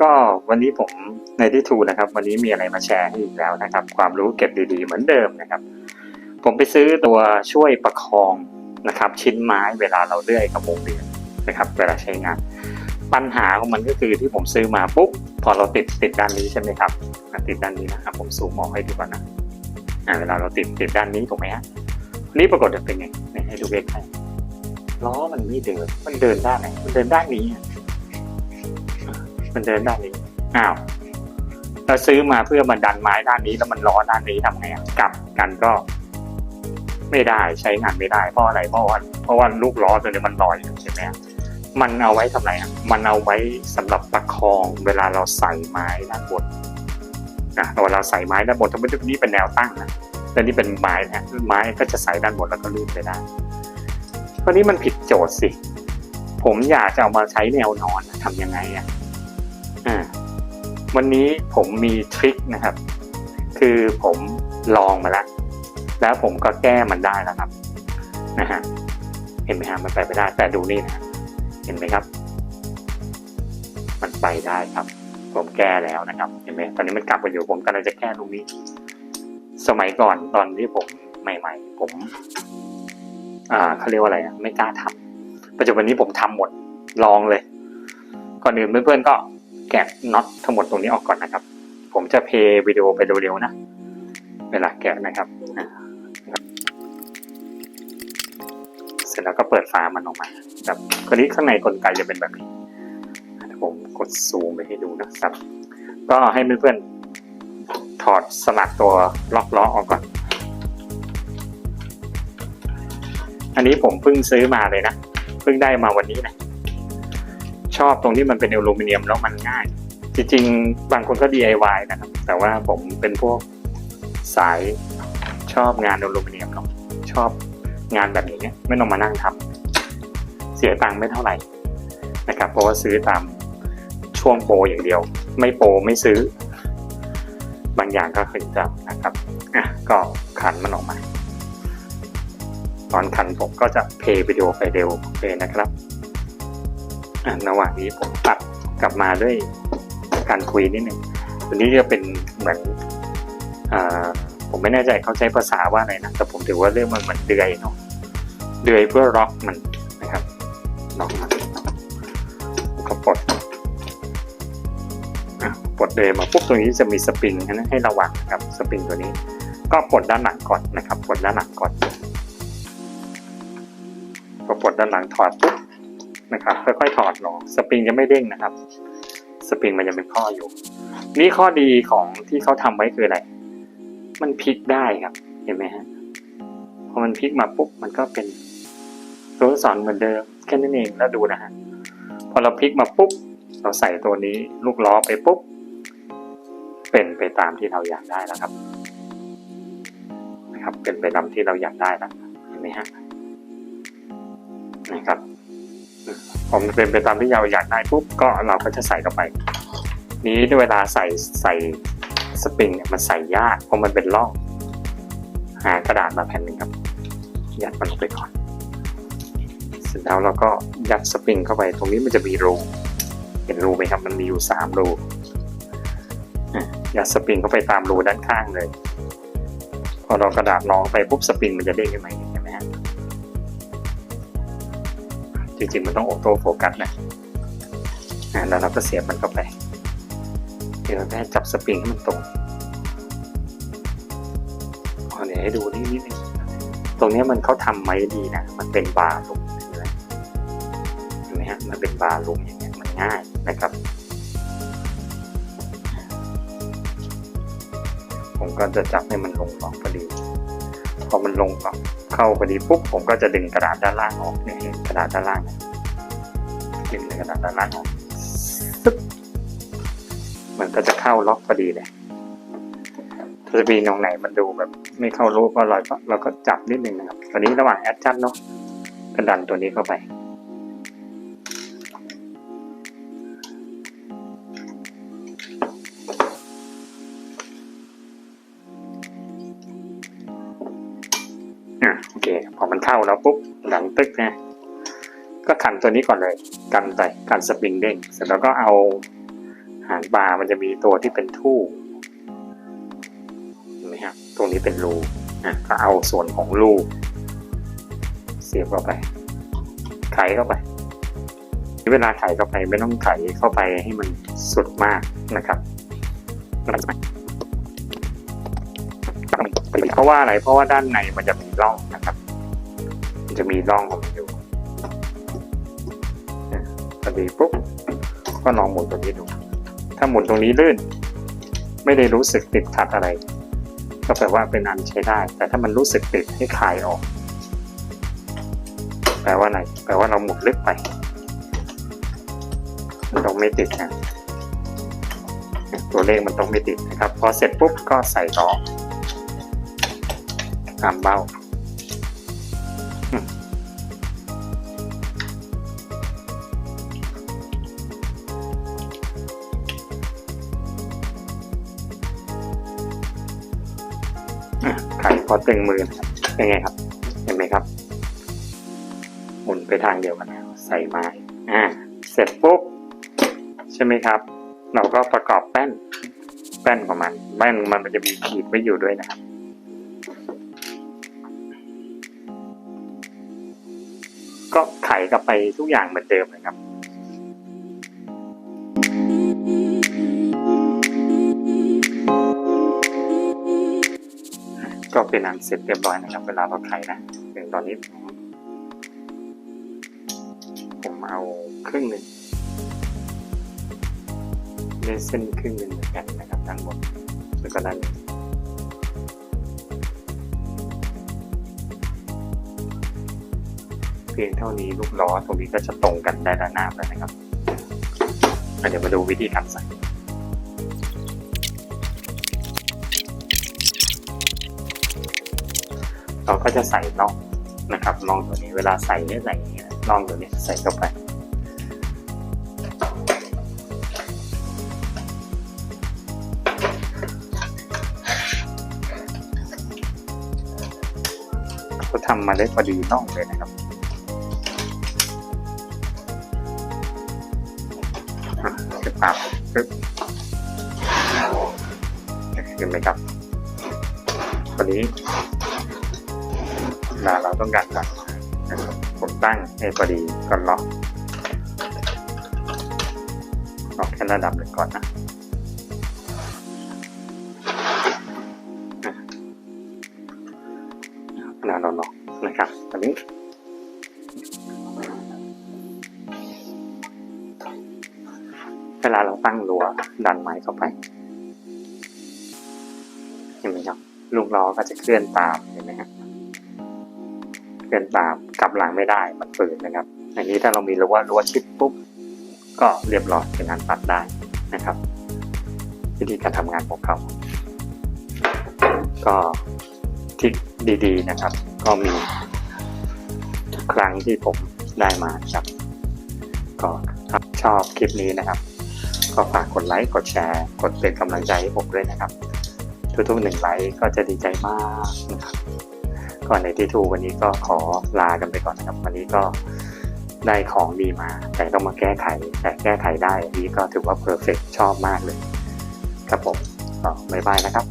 ก็วันนี้ผมในที่ทูนะครับ วันนี้มีอะไรมาแชร์ให้อีกแล้วนะครับ ความรู้เก็บดีๆ เหมือนเดิมนะครับ ผมไปซื้อตัวช่วยประคองนะครับ ชิ้นไม้เวลาเราเลื่อยกับวงเวียนนะครับ เวลาใช้งาน ปัญหาของมันก็คือที่ผมซื้อมาปุ๊บพอเราติดติดด้านนี้ใช่ไหมครับติดด้านนี้นะครับผมซูมมองให้ดูก่อนนะอ่าเวลาเราติดติดด้านนี้ถูกไหมฮะนนี้ปรากฏจะเป็นไงให้ดูใกล้ๆล้อมันไม่เดินมันเดินด้านไหนมันเดินด้านนี้ มันเดินด้านนี้อ้าวเราซื้อมาเพื่อมาดันไม้ด้านนี้แล้วมันล้อด้านนี้ทำไงอะกลับกันก็ ไม่ได้ใช้งานไม่ได้เพราะอะไรเพราะว่าเพราะว่าลูกล้อตัวนี้มันลอยใช่ไหมมันเอาไว้ทำไรอะมันเอาไว้สำหรับประคองเวลาเราใส่ไม้ด้านบนนะเวลาใส่ไม้ด้านบนทั้งหมดนี้เป็นแนวตั้งนะแล้วนี่เป็นไม้นะไม้ก็จะใส่ด้านบนแล้วก็ลื่นไปได้คราวนี้มันผิดโจทย์สิ ผมอยากจะเอามาใช้แนวนอนนะทำยังไงอะ อ่าวันนี้ผมมีทริคนะครับ คือผมลองมาแล้ว แล้วผมก็แก้มันได้แล้วครับนะฮะเห็นไหมฮะมันไปไม่ได้ แต่ดูนี่นะเห็นไหมครับ มันไปได้ครับ ผมแก้แล้วนะครับ เห็นไหมตอนนี้มันกลับมาอยู่ผมกำลังจะแก้ตรงนี้ สมัยก่อนตอนที่ผมใหม่ ๆ ผม อ่าเขาเรียกว่าอะไรอะไม่กล้าทำปัจจุบันนี้ผมทำหมดลองเลย ก่อนอื่นเพื่อนๆก็ แกะน็อตทั้งหมดตรงนี้ออกก่อนนะครับ ผมจะเพย์วิดีโอไปเร็วๆนะ เวลาแกะนะครับ เสร็จแล้วก็เปิดฝามันออกมาครับคราวนี้ข้างในกลไกจะเป็นแบบนี้ ผมกดซูมไปให้ดูนะครับ ก็ให้เพื่อนๆถอดสลักตัวล็อกล้อออกก่อน อันนี้ผมเพิ่งซื้อมาเลยนะ เพิ่งได้มาวันนี้นะ ชอบตรงที่มันเป็นอลูมิเนียมแล้วมันง่าย จริงๆ บางคนก็ DIY นะครับ แต่ว่าผมเป็นพวกสายชอบงานอลูมิเนียมเนาะชอบงานแบบนี้ไม่ต้องมานั่งทำเสียตังค์ไม่เท่าไหร่นะครับ เพราะว่าซื้อตามช่วงโปรอย่างเดียว ไม่โปรไม่ซื้อ บางอย่างก็ขึ้นจังนะครับอะก็ขันมันออกมา ตอนขันผมก็จะเพย์วิดีโอไปเร็วเลยนะครับ ระหว่างนี้ผมตัดกลับมาด้วยการคุยนิดนึงตัวนี้จะเป็นเหมือนอผมไม่แน่ใจเขาใช้ภาษาว่าอะไรนะ แต่ผมถือว่าเรื่องมันเหมือนเดือยเนาะ เดือยเพื่อล็อกมันนะครับ ล็อกมันก็ปลดอะปลดเลยมาปุ๊บตรงนี้จะมีสปริงนะให้ระวังนะครับ สปริงตัวนี้ ก็ปลดด้านหลังก่อนนะครับ ปลดด้านหลังก่อนพอปลดด้านหลังถอดปุ๊บ นะครับ ค่อยๆถอดลงสปริงจะไม่เด้งนะครับ สปริงมันยังเป็นข้ออยู่ นี่ข้อดีของที่เขาทำไว้คืออะไร มันพลิกได้ครับ เห็นไหมฮะพอมันพลิกมาปุ๊บมันก็เป็นตัวอักษรเหมือนเดิมแค่นั้นเองแล้วดูนะฮะพอเราพลิกมาปุ๊บเราใส่ตัวนี้ลูกล้อไปปุ๊บเป็นไปตามที่เราอยากได้แล้วครับ นะครับ เป็นไปตามที่เราอยากได้แล้วเห็นไหมฮะนะครับ พอมันเป็นไปตามที่เราอยากได้ปุ๊บก็เราก็จะใส่เข้าไป นี้เวลาใส่ใส่สปริงเนี่ยมันใส่ยากเพราะมันเป็นร่อง หากระดาษมาแผ่นหนึ่งครับ ยัดมันลงไปก่อน เสร็จแล้วเราก็ยัดสปริงเข้าไป ตรงนี้มันจะมีรู เห็นรูไหมครับ มันมีอยู่สามรูยัดสปริงเข้าไปตามรูด้านข้างเลย พอเรากระดาษรองไปปุ๊บสปริงมันจะเด้งขึ้นมา จริงๆมันต้องออโต้โฟกัสนะอะแล้วเราก็เสียบมันเข้าไปเดี๋ยวเราแค่จับสปริงให้มันตรงขอเดี๋ยวให้ดูนิดนิดนึงตรงนี้มันเขาทำไว้ดีนะ มันเป็นบาร์ลุมเห็นไหมเห็นไหมฮะ มันเป็นบาร์ลุมอย่างเงี้ย มันง่ายนะครับ ผมก็จะจับให้มันลงหลอกพอดี พอมันลงหลอก เข้าพอดีปุ๊บผมก็จะดึงกระดาษด้านล่างออกเนี่ยเห็นกระดาษด้านล่างดึงกระดาษด้านล่างออกซึบมันก็จะเข้าล็อกพอดีเลยถ้าจะมีตรงไหนมันดูแบบ ไม่เข้ารูปก็เราก็เราก็จับนิดนึงนะครับตอนนี้ระหว่างแอดจันเนาะกระดันตัวนี้เข้าไป แล้วปุ๊บดันตึกนะก็ขันตัวนี้ก่อนเลย กันไปกันสปริงเด้งเสร็จแล้วก็เอาหางปลามันจะมีตัวที่เป็นทู่เห็นไหมครับตรงนี้เป็นรูอะก็เอาส่วนของรูเสียบเข้าไปไขเข้าไปเวลาไขเข้าไปไม่ต้องไขเข้าไปให้มันสุดมากนะครับเพราะว่าอะไรเพราะว่าด้านในมันจะมีร่องนะครับ จะมีร่องของมันอยู่พอดีปุ๊บก็ลองหมุนตรงนี้ดู ถ้าหมุนตรงนี้ลื่น ไม่ได้รู้สึกติดขัดอะไร ก็แปลว่าเป็นอันใช้ได้ แต่ถ้ามันรู้สึกติดให้คลายออก แปลว่าอะไรแปลว่าเราหมุนลึกไปมันต้องไม่ติดนะตัวเลขมันต้องไม่ติดนะครับ พอเสร็จปุ๊บก็ใส่ล้อตามเบ้า ไขพอตึงมือนะครับเป็นไงครับ เห็นไหมครับ หมุนไปทางเดียวกันแล้วใส่ไม้อ่าเสร็จปุ๊บใช่ไหมครับ เราก็ประกอบแป้น แป้นของมันแป้นมันมันจะมีขีดไว้อยู่ด้วยนะครับก็ไขกลับไปทุกอย่างเหมือนเดิมนะครับ เป็นอันเสร็จเรียบร้อยนะครับ เวลาเราไขนะถึงตอนนี้ผมเอาครึ่งหนึ่งได้เส้นครึ่งหนึ่งเหมือนกันนะครับด้านบนแล้วก็ด้านนี้เพียงเท่านี้ลูกล้อตรงนี้ก็จะตรงกันได้ด้านหน้าแล้วนะครับเดี๋ยวมาดูวิธีการใส่ เราก็จะใส่น่องนะครับน่องตัวนี้เวลาใส่เนี่ยใส่อย่างนี้นะน่องตัวนี้ใส่เข้าไปเขาทำมาได้พอดีน่องเลยนะครับอะเก็บปึ๊บเห็นไหมครับวันนี้ ลาเราต้องการสั่งนะครับผมตั้งให้พอดีก่อนล็อกล็อกแค่ระดับหนึ่งก่อนนะอะเวลาเราล็อกนะครับตอนนี้เวลาเราตั้งรัวดันไม้เข้าไป เห็นไหมครับลูกล้อก็จะเคลื่อนตามเห็นไหมครับ เคลื่อนตามกลับหลังไม่ได้มันฝืนนะครับ อันนี้ถ้าเรามีรั้วรั้วชิดปุ๊บก็เรียบร้อยเป็นงานตัดได้นะครับ วิธีการทำงานของเขา ก็ทริคดีๆนะครับ ก็มีทุกครั้งที่ผมได้มาครับ ก็ถ้าชอบคลิปนี้นะครับ ก็ฝากกดไลค์กดแชร์ กดเป็นกำลังใจให้ผมด้วยนะครับ ทุกๆหนึ่งไลค์ก็จะดีใจมากนะครับ ก่อนในที่ทูวันนี้ก็ขอลากันไปก่อนนะครับ วันนี้ก็ได้ของดีมา แต่ต้องมาแก้ไข แต่แก้ไขได้นนี้ก็ถือว่าเพอร์เฟกชอบมากเลย ครับผมก็บ๊ายบายนะครับ